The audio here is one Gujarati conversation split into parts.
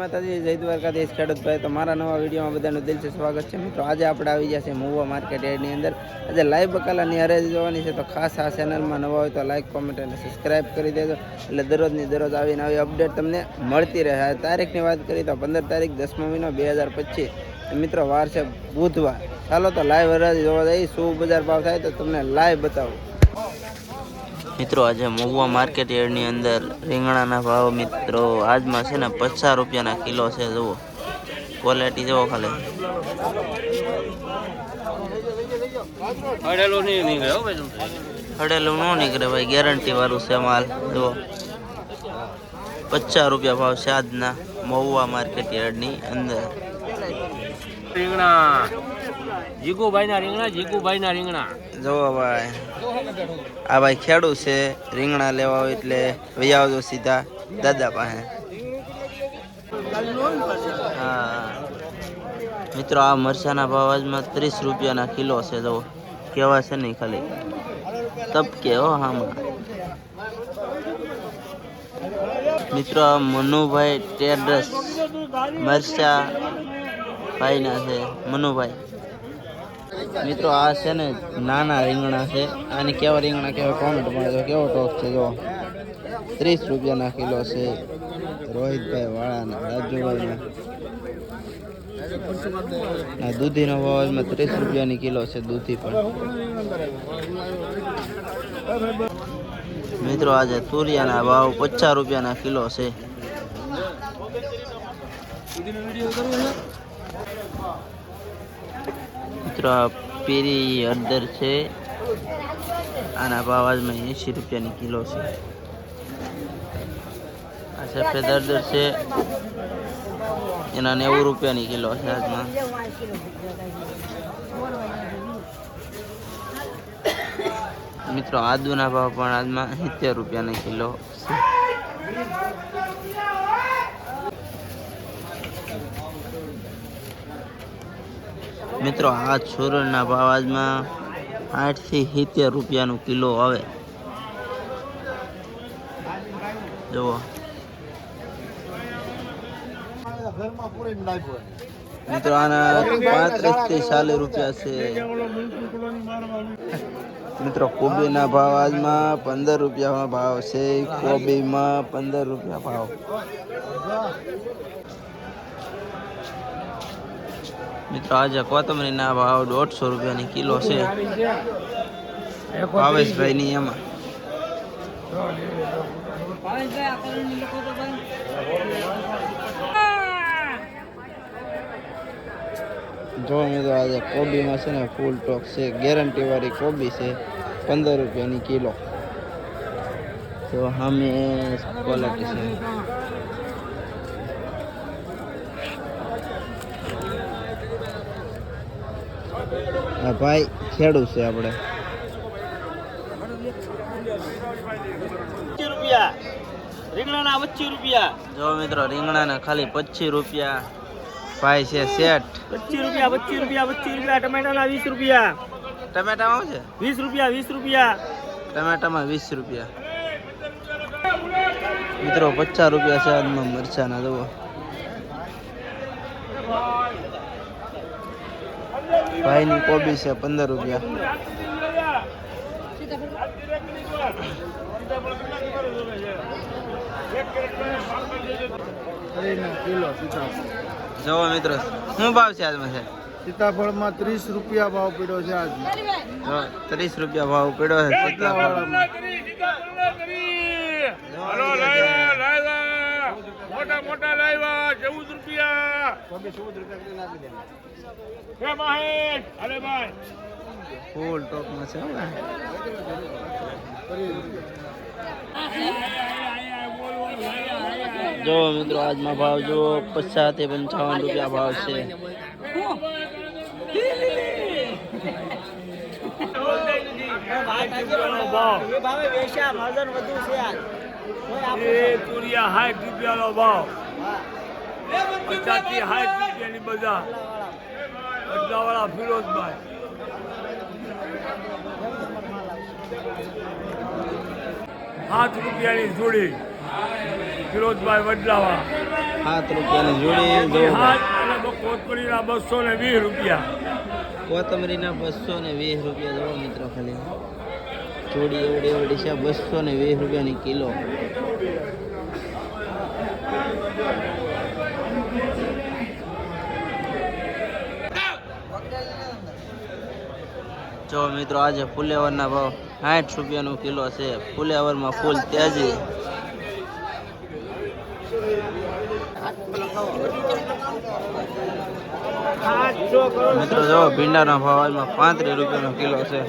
માતાજી, જય દ્વારકાધીશ ખેડૂત ભાઈ તો મારા નવા વિડીયોમાં બધાનું દિલથી સ્વાગત છે. મિત્રો, આજે આપણે આવી જશે મુવા માર્કેટ એડની અંદર. આજે લાઈવ બકાલાની હરાજી જોવાની છે. તો ખાસ આ ચેનલમાં નવા હોય તો લાઈક કોમેન્ટ અને સબસ્ક્રાઇબ કરી દેજો. એટલે દરરોજની દરરોજ આવીને આવી અપડેટ તમને મળતી રહે. તારીખની વાત કરીએ તો પંદર તારીખ દસમો મહિનો બે હજાર પચીસ. મિત્રો, વાર છે બુધવાર. ચાલો તો લાઈવ હરાજી જોવા જઈએ. શું બજાર ભાવ થાય તો તમને લાઈવ બતાવું. મિત્રો આજે મહુવા માર્કેટ યાર્ડની અંદર રીંગણાના ભાવ મિત્રો આજમાં છે ને પચાસ રૂપિયાના કિલો છે જુઓ. ક્વોલિટી જુઓ ખાલી. અડેલો નહીં નીકળે હો ભાઈ હડેલું ન નીકળે ભાઈ ગેરંટી વાળું છે માલ જુઓ. પચાસ રૂપિયા ભાવ છે આજના મહુવા માર્કેટ યાર્ડની અંદર. રીંગણા. જીગુભાઈ રીંગણા જીગુભાઈ ના રીંગણા. જુઓ આ ભાઈ ખેડૂ છે, રીંગણા લેવા હોય એટલે વહી આવજો સીધા દાદા પાસે. મિત્રો, આ મરચાના ભાવ આજમાં ત્રીસ રૂપિયાના કિલો છે, જુઓ. કેવા છે નહીં ખાલી. તપકે હો હામાં. મિત્રો મનુભાઈ ટેડસ મરચા ભાઈના છે. મનુભાઈ. મિત્રો, આ છે ને નાના રીંગણા છે. આને કેવા રીંગણા કેવા કોમેન્ટમાં જો કેવો ટોક છે, જો. ત્રીસ રૂપિયાના કિલો છે. રોહિતભાઈ વાળાના રાજુભાઈના. દૂધીનો ભાવ એમાં ત્રીસ રૂપિયાની કિલો છે દૂધી પણ. મિત્રો, આજે તુરિયાના ભાવ પચાસ રૂપિયાના કિલો છે. મિત્રો પીરી હળદર છે. આના ભાવ આજમાં એંશી રૂપિયાની કિલો છે. આ સફેદ હળદર છે. એના નેવું રૂપિયાની કિલો છે આજમાં. મિત્રો, આદુના ભાવ પણ આજમાં સિત્તેર રૂપિયાની કિલો છે. મિત્રો, આ છુરણના ભાવ આજમાં આઠથી સિત્તેર રૂપિયાનું કિલો આવે. જુઓ. મિત્રો, આના પાંત્રીસથી ચાલીસ રૂપિયા છે. મિત્રો, કોબીના ભાવ આજમાં પંદર રૂપિયાનો ભાવ છે. કોબીમાં પંદર રૂપિયા ભાવ. મિત્રો, આજે કોથમરીના ભાવ દોઢસો રૂપિયાની કિલો છે. ભાવેશભાઈની એમાં. જો મિત્રો, આજે કોબીમાં છે ને ફૂલ ટોક છે. ગેરંટી વાળી કોબી છે, પંદર રૂપિયાની કિલો. તો સામે ક્વોલિટી છે. આ ભાઈ ખેડૂત છે આપણે. રૂપિયા. રીંગણાના પચીસ રૂપિયા. જો મિત્રો રીંગણાના ખાલી પચીસ રૂપિયા. ભાઈ છે સેટ પચીસ રૂપિયા પચીસ રૂપિયા પચીસ રૂપિયા. ટમેટાના વીસ રૂપિયા. ટમેટામાં શું છે? વીસ રૂપિયા વીસ રૂપિયા. ટમેટામાં વીસ રૂપિયા. મિત્રો પચાસ રૂપિયા છે આજમાં મરચાના જુઓ. ભાઈની કોબી છે પંદર રૂપિયા. જુઓ મિત્રો શું ભાવ છે આજમાં છે? સીતાફળમાં ત્રીસ રૂપિયા ભાવ પડ્યો છે આજ. ત્રીસ રૂપિયા ભાવ પડ્યો છે સીતાફળમાં. મોટા મોટા લાવ્યા ચૌદ રૂપિયા હે મહેશ અરે ભાઈ ફૂલ ટોપમાં છે જો મિત્રો આજમાં ભાવ જો પચાસ પંચાવન રૂપિયા ભાવ છે એ તુરિયા સાઠ રૂપિયાનો ભાવ. પચાસથી સાઠ રૂપિયાની બધા બદલાવાળા ફિરોજભાઈ. સાત રૂપિયાની જોડી. ફિરોજભાઈ વડલાવા. સાત રૂપિયાની જોડી અને કોથમરીના બસો ને વીસ રૂપિયા. કોથમરીના બસો ને વીસ રૂપિયા જોવો મિત્રો ખાલી. જોડી એવડી એવડી છે, બસો ને વીસ રૂપિયાની કિલો. જો મિત્રો, આજે ફુલેવરના ભાવ સાઠ રૂપિયાનો કિલો છે. ફુલેવરમાં ફૂલ તેજી. મિત્રો, જો ભીંડાનો ભાવ હાલમાં પાંત્રીસ રૂપિયાનો કિલો છે.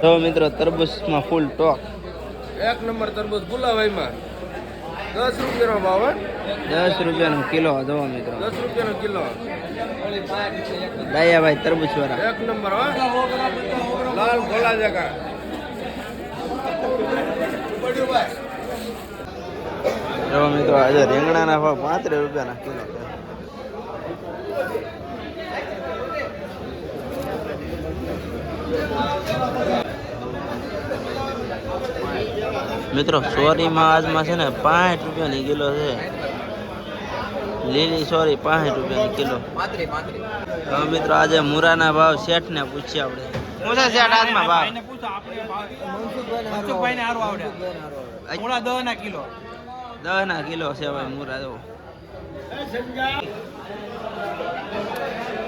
તો મિત્રો તરબૂચમાં ફૂલ ટોક એક નંબર તરબૂચ ગુલાબાઈમાં દસ રૂપિયાનો ભાવ દસ રૂપિયાનો કિલો જો મિત્રો. દસ રૂપિયાનો કિલો. ડાયાભાઈ તરબૂચ વાળા એક નંબર લાલ ભોલા જગા. જો મિત્રો આજે રીંગણાના ભાવ પાંત્રીસ રૂપિયાના કિલો મિત્રો સોરીમાં આજમાં છે ને પાંઠ રૂપિયાની કિલો છે. લીલી સોરી પાંઠ રૂપિયાની કિલો. હવે મિત્રો આજે મુરાના ભાવ શેઠ ને પૂછીએ આપણે. શું છે શેઠ આજમાં ભાવ? દસ ના કિલો. છે ભાઈ મુરા જો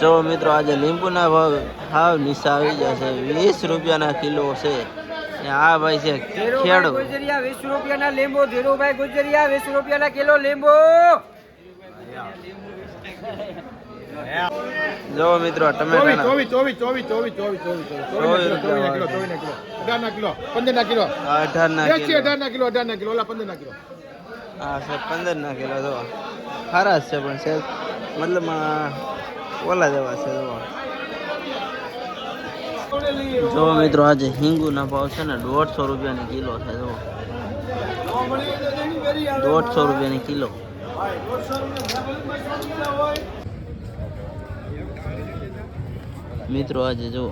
જો મિત્રો આજે લીંબુના ભાવ હાવ નિશા આવી જાય છે. વીસ રૂપિયાના કિલો છે. ને આ ભાઈ છે ખેડૂત. ગુજરિયા વીસ રૂપિયાના લીંબુ. ધીરુભાઈ ગુજરિયા વીસ રૂપિયાના કિલો લીંબુ. જો મિત્રો ટમેટા ચોવી ચોવી ચોવી ચોવી ચોવી ચોવી ચોવી કિલો ચોવી કિલો અઢાર ના કિલો પંદર કિલો. અઢાર ના કિલો. અઢાર કિલો અઢાર કિલો પંદર કિલો. હા સર પંદર ના કિલો જો. ખરાશ છે પણ છે મતલબ ઓલા જેવા છે જો જો મિત્રો, આજે હિંગુના ભાવ છે ને દોઢસો રૂપિયાની કિલો છે જો દોઢસો રૂપિયાની કિલો. મિત્રો, આજે જો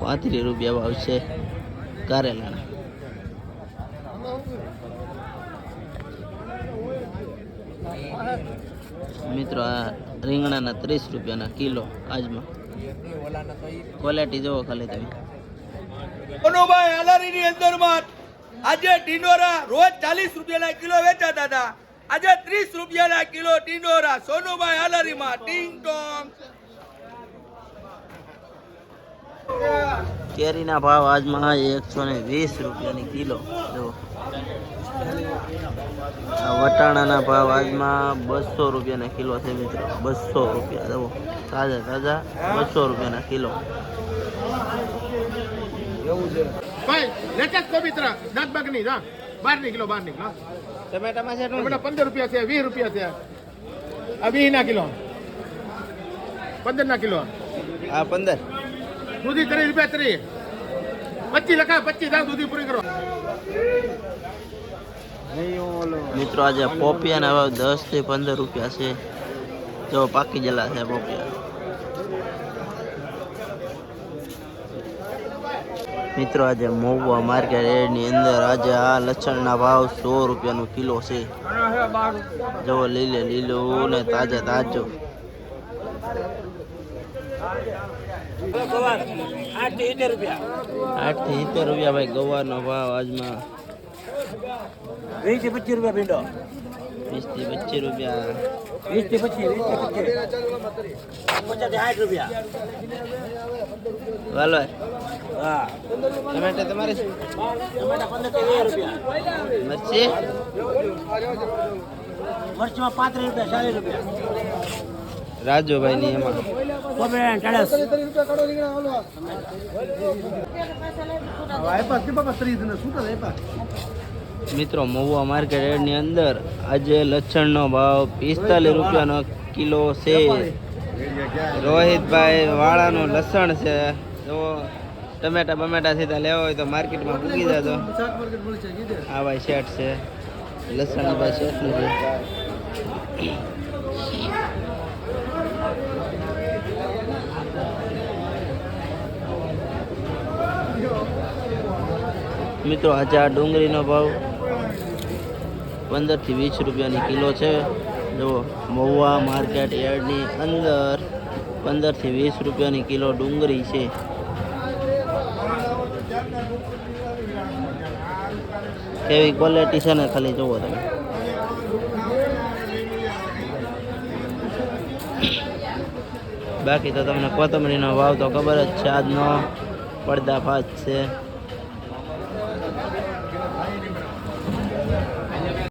પાંત્રીસ રૂપિયા ભાવ છે કારેલાના. મિત્રો આ રીંગણાના ત્રીસ રૂપિયાના કિલો આજમાં. ક્વોલિટી જોવો ખાલી તમે. સોનુભાઈ અલારીની અંદરમાં આજે ટીંડોરા રોજ ચાલીસ રૂપિયાના કિલો વેચાતા હતા. આજે ત્રીસ રૂપિયાના કિલો ટીંડોરા સોનુભાઈ અલારીમાં ટીંગ ટોંગ. કેરીના ભાવ આજમાં એકસો ને વીસ રૂપિયાની કિલો. જો. વટાણાના ભાવ આજમાં બસો રૂપિયાના કિલો છે મિત્રો. બસો રૂપિયા જવો તાજા તાજા. બસો રૂપિયાના કિલો. ભાઈ લેટેસ્ટ પવિત્ર નાગબાગની જા. બારની કિલો બારની કિલો. ટમેટામાં છે ટમેટા પંદર રૂપિયા છે વીસ રૂપિયા છે. આ વીસ ના કિલો. પંદર ના કિલો. આ પંદર. દૂધી ત્રીસ રૂપિયા ત્રીસ. પચીસ લખા પચીસ દાવ દૂધી પૂરી કરો. મિત્રો, આજે પોપિયાના ભાવ દસથી પંદર રૂપિયા છે. જો પાકી ગયેલા છે પોપિયા. મિત્રો, આજે મહુવા માર્કેટ એની અંદર આજે આ લસણના ભાવ સો રૂપિયાનો કિલો છે. જો લીલે લીલું ને તાજા તાજો. આઠથી સિત્તેર રૂપિયા ભાઈ ગવારનો ભાવ આજમાં. વીસથી પચીસ રૂપિયા ભીંડો. વીસથી પચીસ રૂપિયા. વીસથી પચીસ વીસથી પચીસ. પચાસથી સાઠ રૂપિયા. વાલો હા. ટમેટા તમારે? ટમેટા પંદરથી વીસ રૂપિયા. મરચી? મરચીમાં પાંત્રીસ રૂપિયા ચાલીસ રૂપિયા. રાજુભાઈ ની એમાં કોબેન ચાલીસ મિત્રો મહુવા માર્કેટની અંદર આજે લચ્છણનો ભાવ પિસ્તાલીસ રૂપિયાનો કિલો છે. રોહિતભાઈ વાળાનું લસણ છે. તો ટમેટા બમેટા સીધા લેવા હોય તો માર્કેટમાં પૂકી જતો હા ભાઈ શેઠ છે. લસણ ભાઈ શેઠનું છે. મિત્રો, આજે આ ડુંગળીનો ભાવ પંદરથી વીસ રૂપિયાની કિલો છે. જો મહુવા માર્કેટ યાર્ડની અંદર પંદરથી વીસ રૂપિયાની કિલો ડુંગળી છે. કેવી ક્વોલિટી છે ને ખાલી જુઓ તમે. બાકી તો તમને કોથમરીનો ભાવ તો ખબર જ છે, આજનો પડદા ફાજ છે.